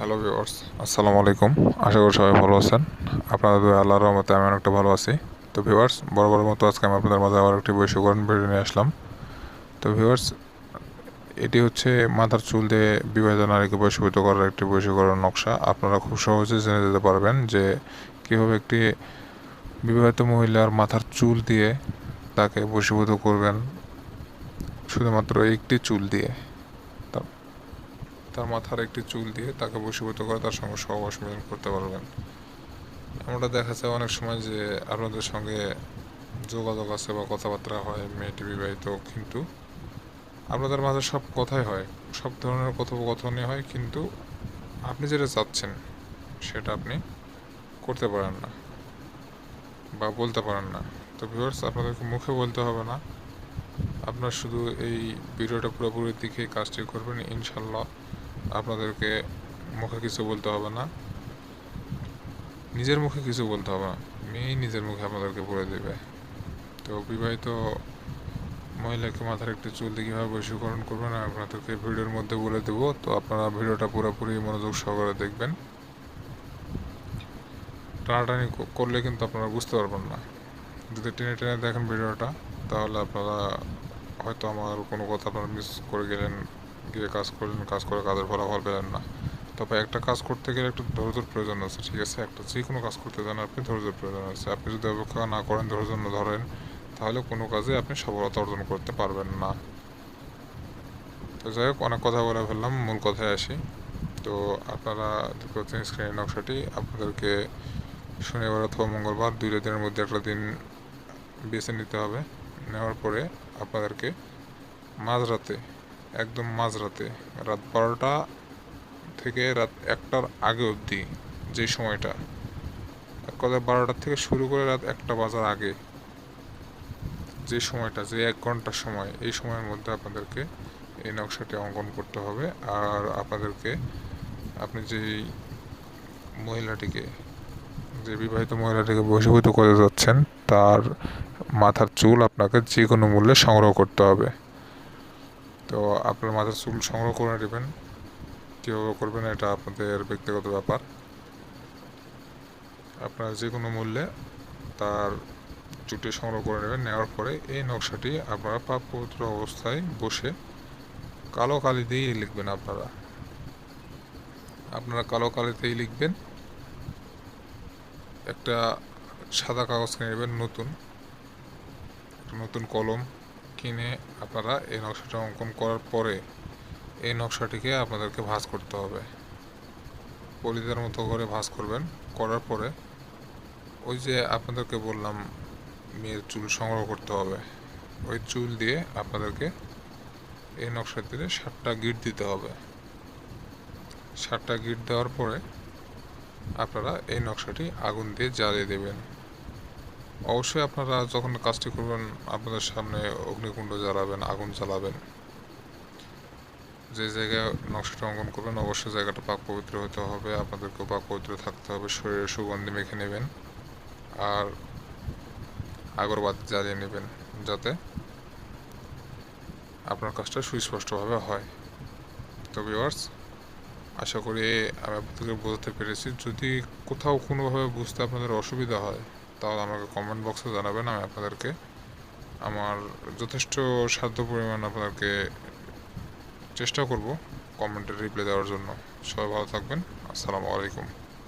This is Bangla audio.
হ্যালো ভিউয়ার্স আসসালামু আলাইকুম আশা করি সবাই ভালো আছেন। আপনাদের আল্লাহর রহমতে আমি অনেকটা ভালো আছি। তো ভিউয়ার্স বড় বড় মতো আজকে আমি আপনাদের মাঝে আবার একটি বৈশ্যকরণ ভিডিও নিয়ে আসলাম। তো ভিউয়ার্স এটি হচ্ছে মাথার চুল দিয়ে বিবাহিত নারীকে বৈশ্যভূত করার একটি বৈশ্যকরণ নকশা। আপনারা খুব সহজে জেনে যেতে পারবেন যে কীভাবে একটি বিবাহিত মহিলার মাথার চুল দিয়ে তাকে বশীভূত করবেন। শুধুমাত্র একটি চুল দিয়ে। তার মাথার একটি চুল দিয়ে তাকে বশীভূত করে তার সঙ্গে সহবাস মিলন করতে পারবেন। আমরা দেখা যায় অনেক সময় যে আপনাদের সঙ্গে যোগাযোগ আছে বা কথাবার্তা হয় মেয়েটি বিবাহিত কিন্তু আপনাদের মাঝে সব কথাই হয়, সব ধরনের কথোপকথনই হয়, কিন্তু আপনি যেটা চাচ্ছেন সেটা আপনি করতে পারেন না বা বলতে পারেন না। তো ভিউয়ার্স আপনাদেরকে মুখে বলতে হবে না। আপনার শুধু এই ভিডিওটা পুরোপুরি দিকে কাজটি করবেন ইনশাল্লাহ আপনাদেরকে মুখে কিছু বলতে হবে না। নিজের মুখে কিছু বলতে হবে না। মেয়েই নিজের মুখে আপনাদেরকে বলে দেবে। তো বিবাহিত মহিলাকে মাথার একটি চুল দিয়ে কীভাবে বৈশীকরণ করবেন আপনাদেরকে ভিডিওর মধ্যে বলে দেবো। তো আপনারা ভিডিওটা পুরোপুরি মনোযোগ সহকারে দেখবেন। টানাটানি করলে কিন্তু আপনারা বুঝতে পারবেন না। যদি টেনে টেনে দেখেন ভিডিওটা, তাহলে আপনারা হয়তো আমার কোনো কথা আপনারা মিস করে গেলেন। গিয়ে কাজ করলেন, কাজ করে কাজের ফলাফল পেলেন না। তবে একটা কাজ করতে গেলে একটু ধৈর্যের প্রয়োজন আছে, ঠিক আছে? একটা যে কোনো কাজ করতে যান আপনি ধৈর্যের প্রয়োজন আছে। আপনি যদি অপেক্ষা না করেন ধৈর্য না ধরেন, তাহলে কোনো কাজে আপনি সফলতা অর্জন করতে পারবেন না। তো যাই হোক, অনেক কথা বলে ফেললাম, মূল কথায় আসি। তো আপনারা পাচ্ছেন স্ক্রিনের নকশাটি। আপনাদেরকে শনিবার অথবা মঙ্গলবার দুই দিনের মধ্যে একটা দিন বেছে নিতে হবে। নেওয়ার পরে আপনাদেরকে মাঝরাতে একদম মাঝরাতে, রাত বারোটা থেকে রাত একটার আগে অবধি, যে সময়টা। এক কথায় বারোটার থেকে শুরু করে রাত একটা বাজার আগে, যে সময়টা, যে এক ঘণ্টার সময়, এই সময়ের মধ্যে আপনাদেরকে এই নকশাটি অঙ্কন করতে হবে। আর আপনাদেরকে, আপনি যেই মহিলাটিকে, যে বিবাহিত মহিলাটিকে বশীভূত করে যাচ্ছেন, তার মাথার চুল আপনাকে যে কোনো মূল্যে সংগ্রহ করতে হবে। তো আপনার মাথার চুল সংগ্রহ করে নেবেন। কীভাবে করবেন এটা আপনাদের ব্যক্তিগত ব্যাপার। আপনারা যে কোনো মূল্যে তার চুটি সংগ্রহ করে নেবেন। নেওয়ার পরে এই নকশাটি আপনারা পাপ পবিত্র অবস্থায় বসে কালো কালি দিয়েই লিখবেন আপনারা। আপনারা কালো কালিতেই লিখবেন। একটা সাদা কাগজ কিনে নেবেন নতুন। নতুন কলম। কিনে আপনারা এই নকশাটা অঙ্কন করার পরে এই নকশাটিকে আপনাদেরকে ভাঁজ করতে হবে। পলিদার মতো করে ভাঁজ করবেন। করার পরে ওই যে আপনাদেরকে বললাম, মেয়ের চুল সংগ্রহ করতে হবে। ওই চুল দিয়ে আপনাদেরকে এই নকশা দিলে সাতটা গিট দিতে হবে। সাতটা গিট দেওয়ার পরে আপনারা এই নকশাটি আগুন দিয়ে জ্বালিয়ে দেবেন। অবশ্যই আপনারা যখন কাজটি করবেন, আপনাদের সামনে অগ্নিকুণ্ড জ্বালাবেন, আগুন জ্বালাবেন। যে জায়গায় নকশাটা অঙ্কন করবেন, অবশ্যই জায়গাটা পাক পবিত্র হতে হবে, আপনাদেরকেও পাক পবিত্র থাকতে হবে শরীরে সুগন্ধি মেখে নেবেন আর আগরবাতি জ্বালিয়ে নেবেন যাতে আপনার কাজটা সুস্পষ্টভাবে হয়। তো ভিওয়ার্স আশা করি আমি আপনাদেরকে বোঝাতে পেরেছি। যদি কোথাও কোনোভাবে বুঝতে আপনাদের অসুবিধা হয় তাহলে আমাকে কমেন্ট বক্সে জানাবেন আমি আপনাদেরকে। আমার যথেষ্ট সাধ্য পরিমাণ আপনাদেরকে চেষ্টা করব কমেন্টের রিপ্লাই দেওয়ার জন্য। সবাই ভালো থাকবেন। আসসালামু আলাইকুম।